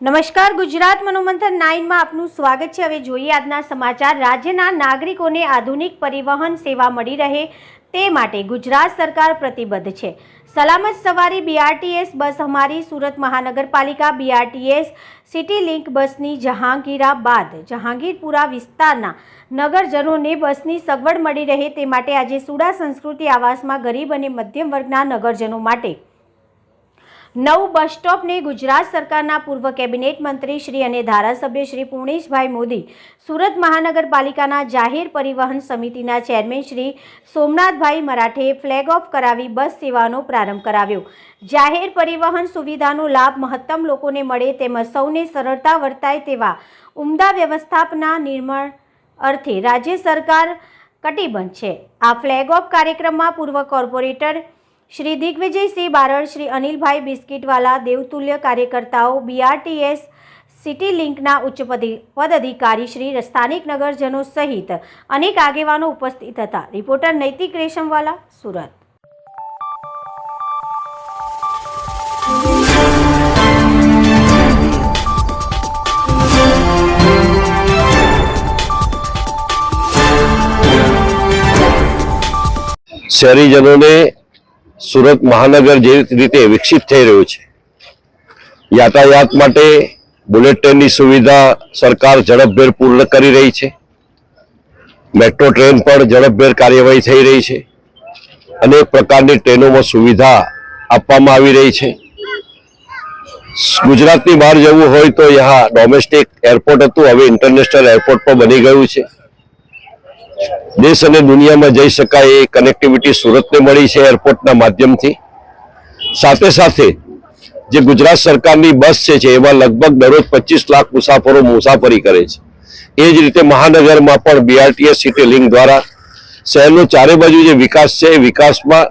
નમસ્કાર, ગુજરાત મનોમંથન નાઇનમાં આપનું સ્વાગત છે. હવે જોઈએ આજના સમાચાર. રાજ્યના નાગરિકોને આધુનિક પરિવહન સેવા મળી રહે તે માટે ગુજરાત સરકાર પ્રતિબદ્ધ છે. સલામત સવારી બીઆરટીએસ બસ અમારી સુરત મહાનગરપાલિકા બીઆરટીએસ સિટી લિંક બસની જહાંગીરા બાદ જહાંગીરપુરા વિસ્તારના નગરજનોને બસની સગવડ મળી રહે તે માટે આજે સુડા સંસ્કૃતિ આવાસમાં ગરીબ અને મધ્યમ વર્ગના નગરજનો માટે નવું બસ સ્ટોપને ગુજરાત સરકારના પૂર્વ કેબિનેટ મંત્રી શ્રી અને ધારાસભ્ય શ્રી પૂર્ણેશભાઈ મોદી, સુરત મહાનગરપાલિકાના જાહેર પરિવહન સમિતિના chairman Shri Somnathbhai Marathe flag off કરાવી બસ સેવાનો પ્રારંભ કરાવ્યો. જાહેર પરિવહન સુવિધાનો લાભ મહત્તમ લોકોને મળે તેમજ સૌને સરળતા વર્તાય તેવા ઉમદા વ્યવસ્થાપના નિર્માણ અર્થે રાજ્ય સરકાર કટિબદ્ધ છે. આ ફ્લેગ ઓફ કાર્યક્રમમાં પૂર્વ કોર્પોરેટર શ્રી દિગ્વિજયસિંહ બારડ, શ્રી અનિલભાઈ બિસ્કીટવાલા, દેવતુલ્ય કાર્યકર્તાઓ બીઆરટીએસ સિટી લિંકના ઉચ્ચ પદી- પદાધિકારી શ્રી સ્થાનિક નગરજનો સહિત અનેક આગેવાનો ઉપસ્થિત હતા. રિપોર્ટર નૈતિક રેશમવાલા, સુરત. શહેરીજનોને સુરત મહાનગર જે રીતે વિકસિત થઈ રહ્યું છે. યાતાયાત માટે બુલેટ ટ્રેનની સુવિધા સરકાર ઝડપભેર પૂર્ણ કરી રહી છે. મેટ્રો ટ્રેન પણ ઝડપભેર કાર્યવાહી થઈ રહી છે. અનેક પ્રકારની ટ્રેનોમાં સુવિધા આપવામાં આવી રહી છે. ગુજરાતની બહાર જવું હોય તો યહાં ડોમેસ્ટિક એરપોર્ટ હતું. હવે ઇન્ટરનેશનલ એરપોર્ટ પણ બની ગયું છે. દેશ અને દુનિયામાં જઈ શકાય એ કનેક્ટિવિટી સુરતને મળી છે એરપોર્ટના માધ્યમથી. સાથે સાથે જે ગુજરાત સરકારની બસ છે એમાં લગભગ દરરોજ પચીસ લાખ મુસાફરો મુસાફરી કરે છે. એ જ રીતે મહાનગરમાં પણ બીઆરટીએસ સિટી લિંક દ્વારા શહેરનો ચારે બાજુ જે વિકાસ છે એ વિકાસમાં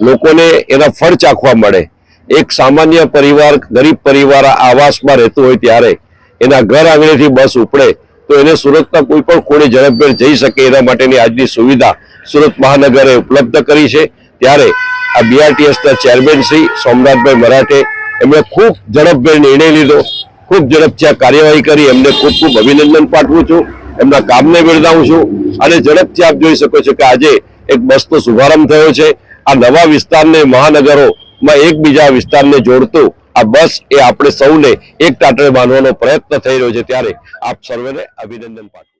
લોકોને એના ફળ ચાખવા મળે. એક સામાન્ય પરિવાર, ગરીબ પરિવાર આવાસમાં રહેતું હોય ત્યારે એના ઘર આંગણેથી બસ ઉપડે તો એને સુરતના કોઈ પણ ખૂણે ઝડપભેર જઈ શકે એના માટેની આજની સુવિધા સુરત મહાનગરે ઉપલબ્ધ કરી છે. ત્યારે આ બીઆરટીએસના ચેરમેન શ્રી સોમનાથભાઈ મરાઠે એમણે ખૂબ ઝડપભેર નિર્ણય લીધો. ખૂબ ઝડપથી આ કાર્યવાહી કરી. એમને ખૂબ ખૂબ અભિનંદન પાઠવું છું. એમના કામને બિરદાવું છું. અને ઝડપથી આપ જોઈ શકો છો કે આજે એક બસનો શુભારંભ થયો છે. આ નવા વિસ્તારને મહાનગરોમાં એકબીજા વિસ્તારને જોડતું આ બસ એ આપણે સૌને એક ટાટરે બાંધવાનો પ્રયત્ન થઈ રહ્યો છે ત્યારે આપ સર્વેને અભિનંદન પાઠવું